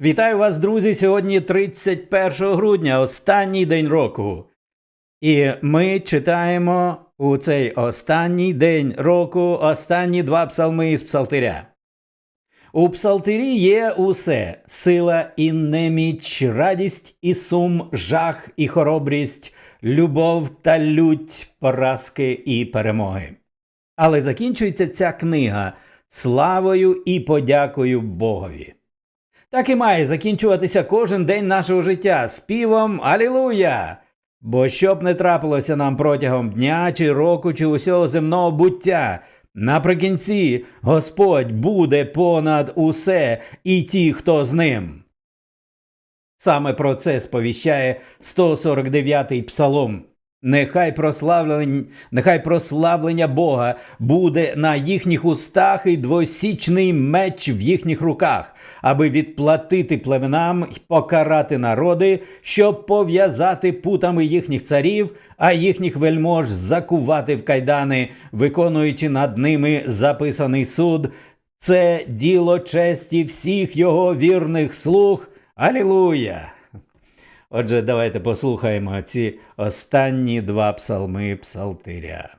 Вітаю вас, друзі! Сьогодні 31 грудня, останній день року. І ми читаємо у цей останній день року останні два псалми із псалтиря. У псалтирі є усе сила і неміч, радість і сум, жах і хоробрість, любов та лють, поразки і перемоги. Але закінчується ця книга славою і подякою Богові. Так і має закінчуватися кожен день нашого життя співом Алілуя! Бо що б не трапилося нам протягом дня чи року, чи усього земного буття, наприкінці Господь буде понад усе і ті, хто з ним. Саме про це сповіщає 149-й псалом. Нехай прославлення, нехай прославлення Бога буде на їхніх устах і двосічний меч в їхніх руках, аби відплатити племенам і покарати народи, щоб пов'язати путами їхніх царів, а їхніх вельмож закувати в кайдани, виконуючи над ними записаний суд. Це діло честі всіх його вірних слуг. Алілуя! Отже, давайте послухаємо ці останні два псалми псалтиря.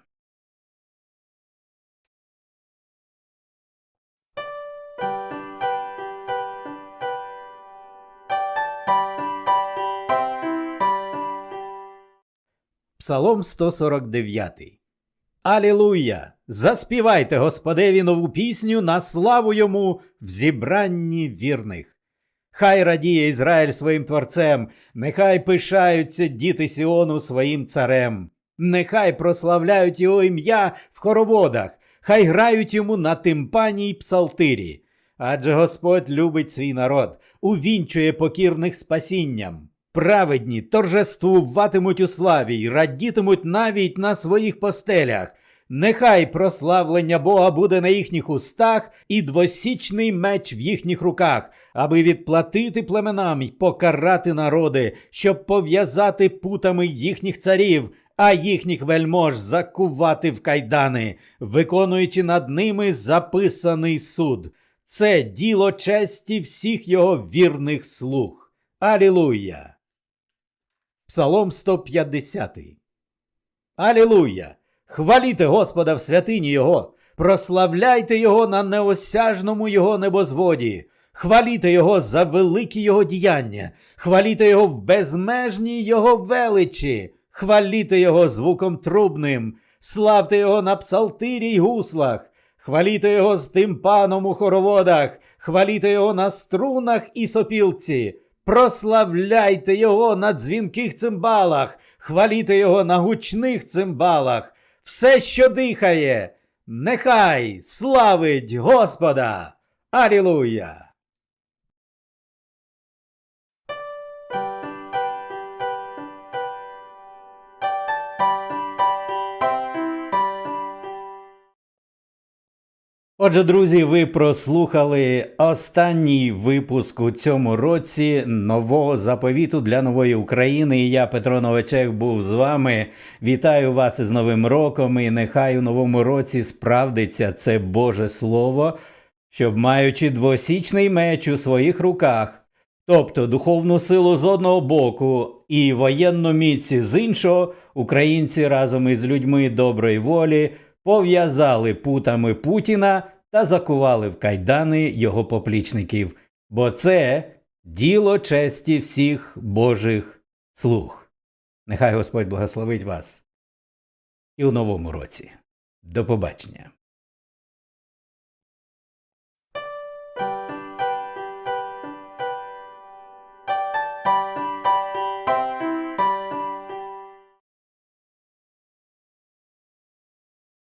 Псалом 149. Алілуя! Заспівайте Господеві нову пісню на славу йому в зібранні вірних. Хай радіє Ізраїль своїм творцем, нехай пишаються діти Сіону своїм царем, нехай прославляють його ім'я в хороводах, хай грають йому на тимпані й псалтирі. Адже Господь любить свій народ, увінчує покірних спасінням. Праведні торжествуватимуть у славі й радітимуть навіть на своїх постелях. Нехай прославлення Бога буде на їхніх устах і двосічний меч в їхніх руках, аби відплатити племенам й покарати народи, щоб пов'язати путами їхніх царів, а їхніх вельмож закувати в кайдани, виконуючи над ними записаний суд. Це діло честі всіх його вірних слуг. Алілуя! Псалом 150. Алілуя! Хваліте Господа в святині Його, прославляйте Його на неосяжному Його небозводі, хваліте Його за великі Його діяння, хваліте Його в безмежній Його величі, хваліте Його звуком трубним, славте Його на псалтирі й гуслах, хваліте Його з тимпаном у хороводах, хваліте Його на струнах і сопілці. Прославляйте його на дзвінких цимбалах, хваліте його на гучних цимбалах. Все, що дихає, нехай славить Господа. Алілуя! Отже, друзі, ви прослухали останній випуск у цьому році нового заповіту для нової України. І я, Петро Новачек, був з вами. Вітаю вас із Новим роком. І нехай у новому році справдиться це Боже Слово, щоб, маючи двосічний меч у своїх руках, тобто духовну силу з одного боку і воєнну міць з іншого, українці разом із людьми доброї волі пов'язали путами Путіна та закували в кайдани його поплічників, бо це діло честі всіх Божих слуг. Нехай Господь благословить вас і у новому році. До побачення.